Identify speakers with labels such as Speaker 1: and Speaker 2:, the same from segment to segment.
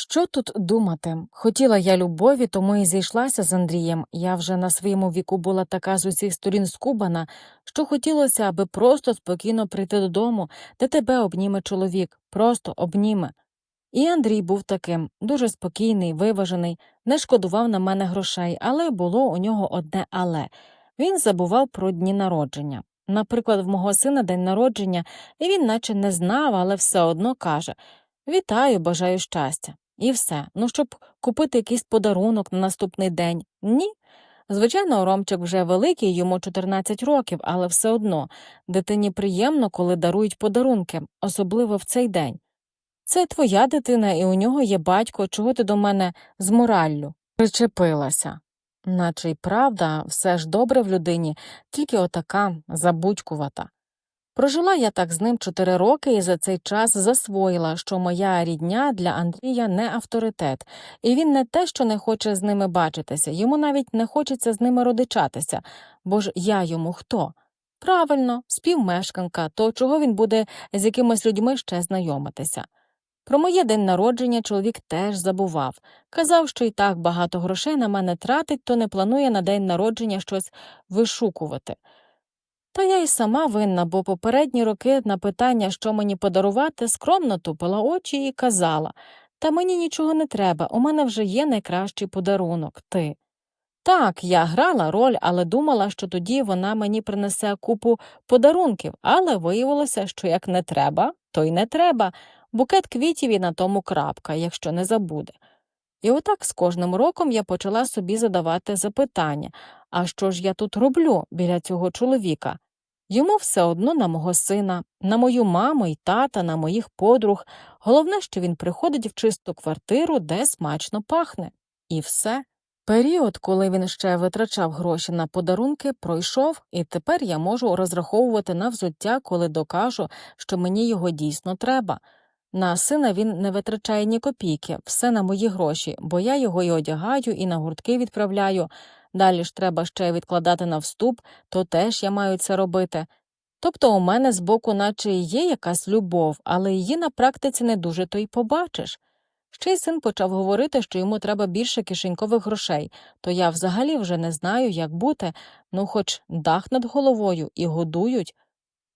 Speaker 1: Що тут думати? Хотіла я любові, тому і зійшлася з Андрієм. Я вже на своєму віку була така з усіх сторін скубана, що хотілося, аби просто спокійно прийти додому, де тебе обніме чоловік, просто обніме. І Андрій був таким дуже спокійний, виважений, не шкодував на мене грошей, але було у нього одне але він забував про дні народження. Наприклад, в мого сина день народження, і він наче не знав, але все одно каже Вітаю, бажаю щастя. І все. Ну, щоб купити якийсь подарунок на наступний день. Ні. Звичайно, Ромчик вже великий, йому 14 років, але все одно дитині приємно, коли дарують подарунки, особливо в цей день. Це твоя дитина, і у нього є батько, чого ти до мене з мораллю причепилася. Наче й правда, все ж добре в людині, тільки отака забудькувата. Прожила я так з ним чотири роки і за цей час засвоїла, що моя рідня для Андрія не авторитет, і він не те, що не хоче з ними бачитися, йому навіть не хочеться з ними родичатися, бо ж я йому хто? Правильно, співмешканка, то чого він буде з якимись людьми ще знайомитися. Про моє день народження чоловік теж забував. Казав, що і так багато грошей на мене тратить, то не планує на день народження щось вишукувати. Та я й сама винна, бо попередні роки на питання, що мені подарувати, скромно тупила очі і казала Та мені нічого не треба, у мене вже є найкращий подарунок ти. Так, я грала роль, але думала, що тоді вона мені принесе купу подарунків, але виявилося, що як не треба, то й не треба. Букет квітів і на тому крапка, якщо не забуде. І отак з кожним роком я почала собі задавати запитання а що ж я тут роблю біля цього чоловіка? Йому все одно на мого сина, на мою маму і тата, на моїх подруг. Головне, що він приходить в чисту квартиру, де смачно пахне. І все. Період, коли він ще витрачав гроші на подарунки, пройшов, і тепер я можу розраховувати на взуття, коли докажу, що мені його дійсно треба. На сина він не витрачає ні копійки, все на мої гроші, бо я його і одягаю, і на гуртки відправляю. Далі ж треба ще відкладати на вступ, то теж я маю це робити. Тобто у мене збоку наче є якась любов, але її на практиці не дуже то й побачиш. Ще й син почав говорити, що йому треба більше кишенькових грошей, то я взагалі вже не знаю, як бути, ну хоч дах над головою і годують.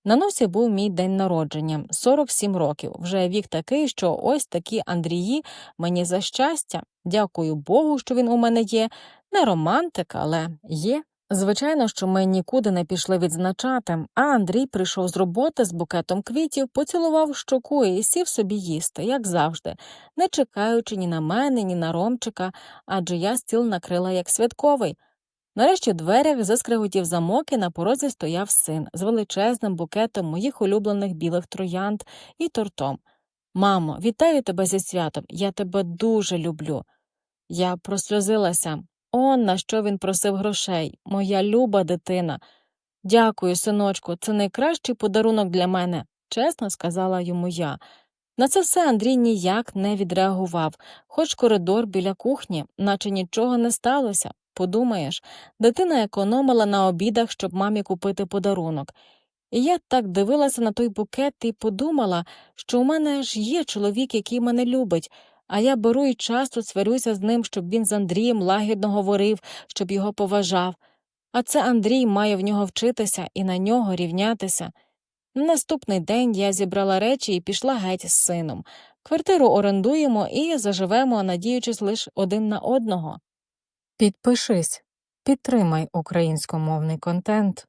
Speaker 1: На носі був мій день народження 47 років. Вже вік такий, що ось такі Андрії мені за щастя. Дякую Богу, що він у мене є. Не романтик, але є. Звичайно, що ми нікуди не пішли відзначати, а Андрій прийшов з роботи з букетом квітів, поцілував щоку і сів собі їсти, як завжди, не чекаючи ні на мене, ні на Ромчика, адже я стіл накрила як святковий. Нарешті в дверях заскриготів замок і на порозі стояв син з величезним букетом моїх улюблених білих троянд і тортом. Мамо, вітаю тебе зі святом, я тебе дуже люблю. Я просльозилася. Он на що він просив грошей, моя люба дитина. Дякую, синочку, це найкращий подарунок для мене, чесно сказала йому я. На це все Андрій ніяк не відреагував, хоч коридор біля кухні, наче нічого не сталося. Подумаєш, дитина економила на обідах, щоб мамі купити подарунок. І я так дивилася на той букет і подумала, що у мене ж є чоловік, який мене любить, а я беру і часто сварюся з ним, щоб він з Андрієм лагідно говорив, щоб його поважав. А це Андрій має в нього вчитися і на нього рівнятися. Наступний день я зібрала речі і пішла геть з сином. Квартиру орендуємо і заживемо, надіючись лише один на одного. Підпишись, підтримай українськомовний контент.